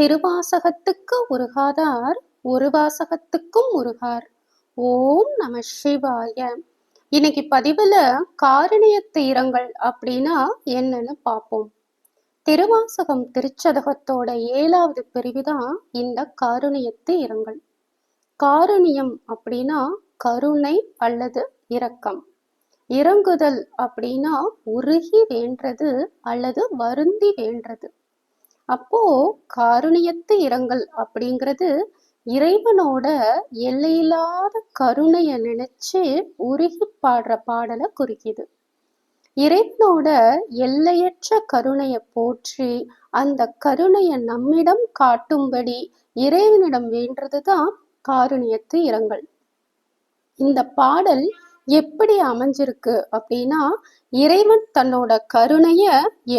திருவாசகத்துக்கு உருகாதார் ஒரு வாசகத்துக்கும் உருகார். ஓம் நம சிவாய. இன்னைக்கு பதிவுல காரணியத்து தீரங்கள் அப்படின்னா என்னன்னு பார்ப்போம். திருவாசகம் திருச்சதகத்தோட ஏழாவது பிரிவு தான் இந்த காருணியத்து தீரங்கள் காருணியம் அப்படின்னா கருணை அல்லது இரக்கம். இறங்குதல் அப்படின்னா உருகி வேண்டது அல்லது வருந்தி வேண்டது அப்போ காருணியத்து இரங்கல் அப்படிங்கிறது இறைவனோட எல்லையில்லாத கருணைய நினைச்சு உருகி பாடுற பாடலை குறிக்குது. இறைவனோட எல்லையற்ற கருணைய போற்றி அந்த கருணைய நம்மிடம் காட்டும்படி இறைவனிடம் வேண்டதுதான் காருணியத்து இரங்கல். இந்த பாடல் எப்படி அமைஞ்சிருக்கு அப்படின்னா இறைவன் தன்னோட கருணைய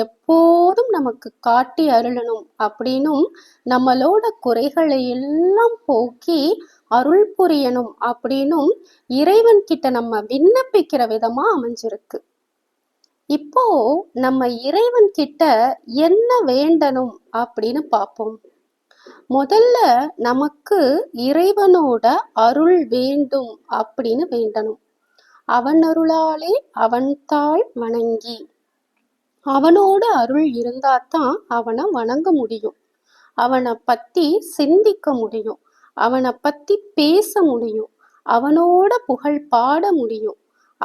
எப்போதும் நமக்கு காட்டி அருளணும் அப்படின்னும் நம்மளோட குறைகளை எல்லாம் போக்கி அருள் புரியணும் அப்படின்னும் இறைவன் கிட்ட நம்ம விண்ணப்பிக்கிற விதமா அமைஞ்சிருக்கு. இப்போ நம்ம இறைவன் கிட்ட என்ன வேண்டணும் அப்படின்னு பார்ப்போம் முதல்ல நமக்கு இறைவனோட அருள் வேண்டும் அப்படின்னு வேண்டணும். அவன் அருளாலே அவன் தாள் வணங்கி. அவனோட அருள் இருந்தாதான் அவனை வணங்க முடியும். அவனை பத்தி சிந்திக்க முடியும். அவனை பத்தி பேச முடியும். அவனோட புகழ் பாட முடியும்.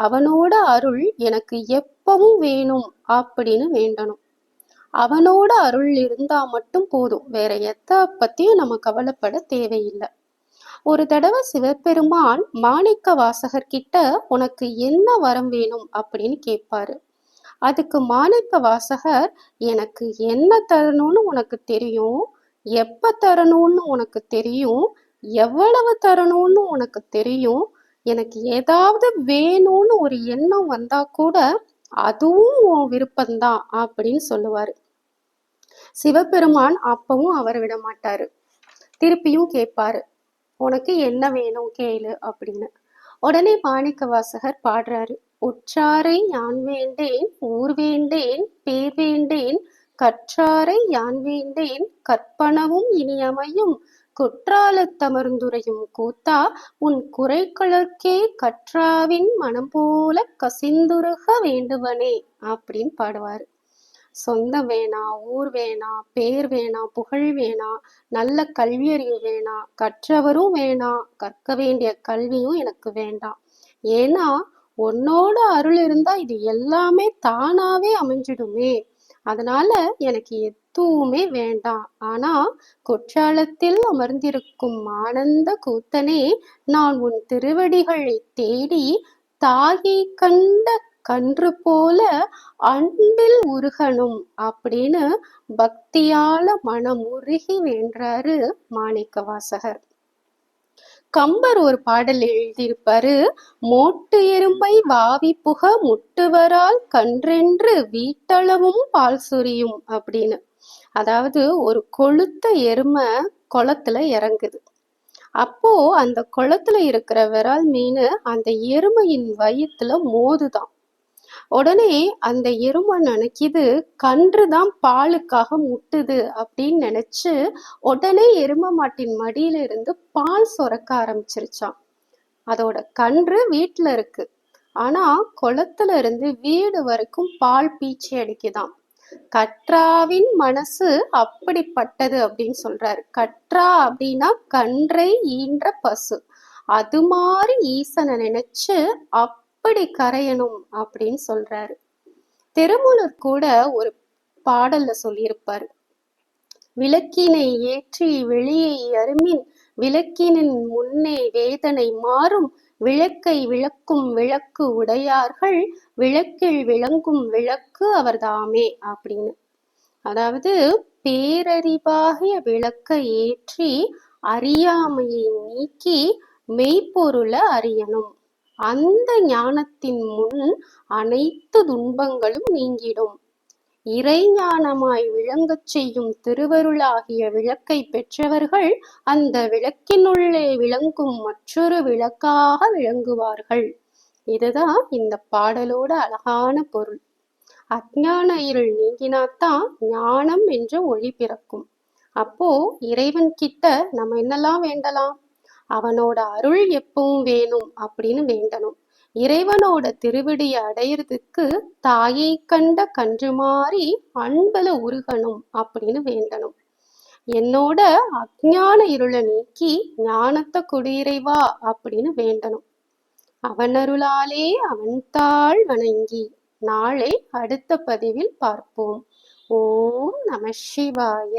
அவனோட அருள் எனக்கு எப்பவும் வேணும் அப்படின்னு வேண்டணும். அவனோட அருள் இருந்தா மட்டும் போதும். வேற எத பத்தியும் நம்ம கவலைப்பட தேவையில்லை. ஒரு தடவை சிவபெருமான் மாணிக்க வாசகர் கிட்ட உனக்கு என்ன வரம் வேணும்? அப்படின்னு கேட்பாரு. அதுக்கு மாணிக்க வாசகர் எனக்கு என்ன தரணும்னு உனக்கு தெரியும்? எப்ப தரணும்னு உனக்கு தெரியும்? எவ்வளவு தரணும்னு உனக்கு தெரியும்? எனக்கு ஏதாவது வேணும்னு ஒரு எண்ணம் வந்தா கூட அதுவும் உன் விருப்பம்தான் அப்படின்னு சொல்லுவாரு. சிவபெருமான் அப்பவும் அவரை விட மாட்டாரு. திருப்பியும் கேட்பாரு. உனக்கு என்ன வேணும் கேளு அப்படின்னு. உடனே மாணிக்க வாசகர் பாடுறாரு. உற்றாரை யான் வேண்டேன்? ஊர் வேண்டேன்? பேர் வேண்டேன்? கற்றாரை யான் வேண்டேன்? கற்பனவும் இனியமையும் குற்றாலத்தமர்ந்துரையும் கூத்தா உன் குறைகளற்கே கற்றாவின் மனம் போல கசிந்துருக வேண்டுவனே அப்படின்னு பாடுவாரு. சொந்தம் வேணாம் ஊர் வேணாம் பேர் வேணாம் புகழ் வேணாம் நல்ல கல்வியறிவு வேணாம் கற்றவரும் வேணாம் கற்க வேண்டிய கல்வியும் எனக்கு வேண்டாம் ஏன்னா உன்னோட அருள் இருந்தா இது எல்லாமே தானாவே அமைஞ்சிடுமே. அதனால எனக்கு எதுவுமே வேண்டாம் ஆனா குற்றாலத்தில் அமர்ந்திருக்கும் ஆனந்த கூத்தனே நான் உன் திருவடிகளை தேடி தாயை கண்ட கன்று போல அன்பில் உருகணும் அப்படின்னு பக்தியால மனம் உருகி வேண்டாரு மாணிக்க வாசகர் கம்பர் ஒரு பாடல் எழுதியிருப்பாரு மோட்டு எறும்பை வாவி புக முட்டுவரால் கன்றென்று வீட்டளவும் பால் சுரியும் அப்படின்னு. அதாவது ஒரு கொளுத்த எருமை குளத்துல இறங்குது. அப்போ அந்த குளத்துல இருக்கிற விரால் மீன் அந்த எருமையின் வயிற்றுல மோதுதான். உடனே அந்த எருமை நினைக்குது கன்று தான் பாலுக்காக முட்டுது அப்படின்னு நினைச்சு உடனே எரும மாட்டின் மடியில இருந்து பால் சுரக்க ஆரம்பிச்சிருச்சான் அதோட கன்று வீட்டுல இருக்கு. ஆனா குளத்துல இருந்து வீடு வரைக்கும் பால் பீச்சி அடிக்குதாம். கற்றாவின் மனசு அப்படிப்பட்டது அப்படின்னு சொல்றாரு. கற்றா அப்படின்னா கன்றை ஈன்ற பசு. அது மாதிரி ஈசனை நினைச்சு அப் எப்படி கரையணும் அப்படின்னு சொல்றாரு. திருமூலர் கூட ஒரு பாடல்ல சொல்லியிருப்பாரு. விளக்கினை ஏற்றி வெளியை அருமின் விளக்கினின் முன்னே வேதனை மாறும். விளக்கை விளக்கும் விளக்கு உடையார்கள் விளக்கில் விளங்கும் விளக்கு அவர்தாமே அப்படின்னு. அதாவது பேரறிவாகிய விளக்கை ஏற்றி அறியாமையை நீக்கி மெய்ப்பொருளை அறியணும். அந்த ஞானத்தின் முன் அனைத்து துன்பங்களும் நீங்கிடும். இறைஞானமாய் விளங்கச் செய்யும் திருவருளாகிய விளக்கை பெற்றவர்கள் அந்த விளக்கினுள்ளே விளங்கும் மற்றொரு விளக்காக விளங்குவார்கள். இதுதான் இந்த பாடலோட அழகான பொருள். அஜான இருள் நீங்கினாத்தான் ஞானம் என்ற ஒளி பிறக்கும். அப்போ இறைவன் கிட்ட நம்ம என்னெல்லாம் வேண்டலாம்? அவனோட அருள் எப்பவும் வேணும் அப்படின்னு வேண்டணும். இறைவனோட திருவிடியை அடையிறதுக்கு தாயை கண்ட கன்று மாறி அன்பல உருகணும் அப்படின்னு வேண்டணும். என்னோட அஜான இருளை நீக்கி ஞானத்தை குடியிறைவா அப்படின்னு வேண்டணும். அவனருளாலே அவன் தாள் வணங்கி நாளை அடுத்த பதிவில் பார்ப்போம். ஓம் நம சிவாய.